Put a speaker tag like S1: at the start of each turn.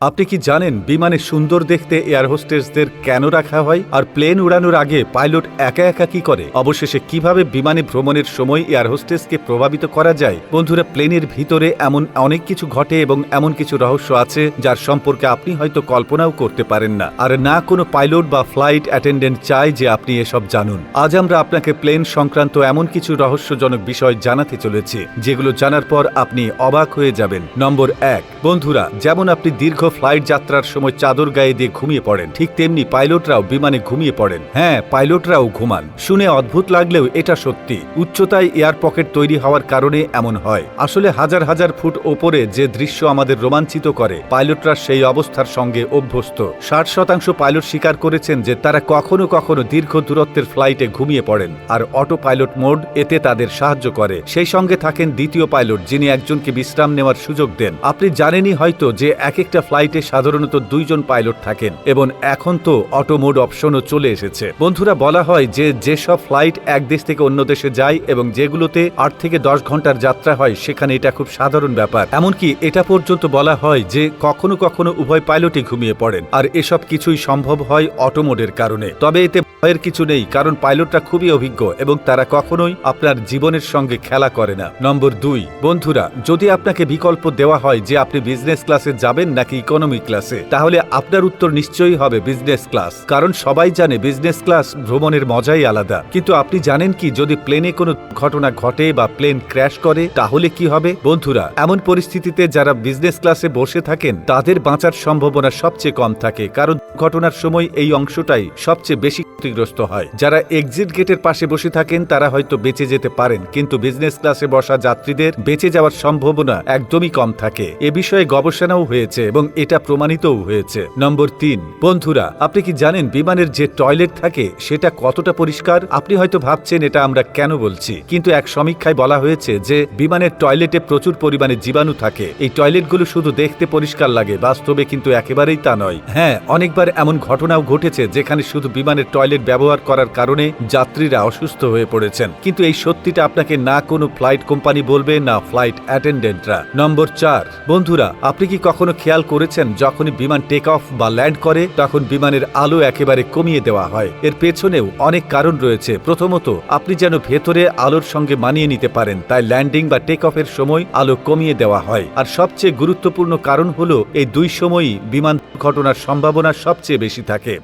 S1: আপনি কি জানেন বিমানে সুন্দর দেখতে এয়ার হোস্টেসদের কেন রাখা হয়? আর প্লেন উড়ানোর আগে পাইলট একা একা কি করে? অবশেষে কীভাবে বিমানে ভ্রমণের সময় এয়ার হোস্টেসকে প্রভাবিত করা যায়? বন্ধুরা, প্লেনের ভিতরে এমন অনেক কিছু ঘটে এবং এমন কিছু রহস্য আছে যার সম্পর্কে আপনি হয়তো কল্পনাও করতে পারেন না। আর না কোনো পাইলট বা ফ্লাইট অ্যাটেন্ডেন্ট চায় যে আপনি এসব জানুন। আজ আমরা আপনাকে প্লেন সংক্রান্ত এমন কিছু রহস্যজনক বিষয় জানাতে চলেছি, যেগুলো জানার পর আপনি অবাক হয়ে যাবেন। নম্বর এক, বন্ধুরা, যেমন আপনি দীর্ঘ ফ্লাইট যাত্রার সময় চাদর গায়ে দিয়ে ঘুমিয়ে পড়েন। ঠিক তেমনি পাইলটরাও বিমানে ঘুমিয়ে পড়েন। হ্যাঁ পাইলটরাও ঘুমান। শুনে অদ্ভুত লাগলেও এটা সত্যি। উচ্চতায় এয়ার পকেট তৈরি হওয়ার কারণে এমন হয়। আসলে হাজার হাজার ফুট ওপরে যে দৃশ্য আমাদের রোমাঞ্চিত করে, পাইলটরা সেই অবস্থার সঙ্গে অভ্যস্ত। ষাট শতাংশ পাইলট স্বীকার করেছেন যে তারা কখনো কখনো দীর্ঘ দূরত্বের ফ্লাইটে ঘুমিয়ে পড়েন। আর অটো পাইলট মোড এতে তাদের সাহায্য করে। সেই সঙ্গে থাকেন দ্বিতীয় পাইলট, যিনি একজনকে বিশ্রাম নেওয়ার সুযোগ দেন। আপনি জানেনই হয়তো যে এক একটা ফ্লাইটে সাধারণত দুইজন পাইলট থাকেন, এবং এখন তো অটো মোড অপশনও চলে এসেছে। বন্ধুরা, বলা হয় যে যেসব ফ্লাইট এক দেশ থেকে অন্য দেশে যায় এবং যেগুলোতে আট থেকে দশ ঘণ্টার যাত্রা হয়, সেখানে এটা খুব সাধারণ ব্যাপার। এমনকি এটা পর্যন্ত বলা হয় যে কখনো কখনো উভয় পাইলটই ঘুমিয়ে পড়েন, আর এসব কিছুই সম্ভব হয় অটো মোডের কারণে। তবে এতে ভয়ের কিছু নেই, কারণ পাইলটরা খুবই অভিজ্ঞ এবং তারা কখনোই আপনার জীবনের সঙ্গে খেলা করে না। নম্বর দুই, বন্ধুরা, যদি আপনাকে বিকল্প দেওয়া হয় যে আপনি বিজনেস ক্লাসে যাবেন নাকি ইকোনমি ক্লাসে তাহলে আপনার উত্তর নিশ্চয়ই হবে বিজনেস ক্লাস কারণ সবাই জানে বিজনেস ক্লাস ভ্রমণের মজাই আলাদা। কিন্তু আপনি জানেন কি, যদি প্লেনে কোনো ঘটনা ঘটে বা প্লেন ক্র্যাশ করে, তাহলে কি হবে? বন্ধুরা, এমন পরিস্থিতিতে যারা বিজনেস ক্লাসে বসে থাকেন, তাদের বাঁচার সম্ভাবনা সবচেয়ে কম থাকে। কারণ ঘটনার সময় এই অংশটাই সবচেয়ে বেশি ক্ষতিগ্রস্ত হয়। যারা এক্সিট গেটের পাশে বসে থাকেন, তারা হয়তো বেঁচে যেতে পারেন। কিন্তু বিজনেস ক্লাসে বসা যাত্রীদের বেঁচে যাওয়ার সম্ভাবনা একদমই কম থাকে। এ বিষয়ে গবেষণাও হয়েছে এবং এটা প্রমাণিতও হয়েছে। নম্বর তিন, বন্ধুরা, আপনি কি জানেন বিমানের যে টয়লেট থাকে, সেটা কতটা পরিষ্কার? আপনি হয়তো ভাবছেন এটা আমরা কেন বলছি, কিন্তু এক সমীক্ষায় বলা হয়েছে যে, বিমানের টয়লেটে প্রচুর পরিমাণে জীবাণু থাকে। এই টয়লেটগুলো শুধু দেখতে পরিষ্কার লাগে, বাস্তবে কিন্তু একেবারেই তা নয়। হ্যাঁ অনেকবার এমন ঘটনাও ঘটেছে, যেখানে শুধু বিমানের টয়লেট ব্যবহার করার কারণে যাত্রীরা অসুস্থ হয়ে পড়েছেন। কিন্তু এই সত্যিটা আপনাকে না কোনো ফ্লাইট কোম্পানি বলবে, না ফ্লাইট অ্যাটেন্ডেন্টরা। নম্বর চার, বন্ধুরা, আপনি কি কখনো খেয়াল করেছেন, যখনই বিমান টেক অফ বা ল্যান্ড করে, তখন বিমানের আলো একেবারে কমিয়ে দেওয়া হয়। এর পেছনেও অনেক কারণ রয়েছে। প্রথমত, আপনি যেন ভেতরে আলোর সঙ্গে মানিয়ে নিতে পারেন, তাই ল্যান্ডিং বা টেক অফের সময় আলো কমিয়ে দেওয়া হয়। আর সবচেয়ে গুরুত্বপূর্ণ কারণ হলো, এই দুই সময়ই বিমান ঘটনার সম্ভাবনা সবচেয়ে বেশি থাকে।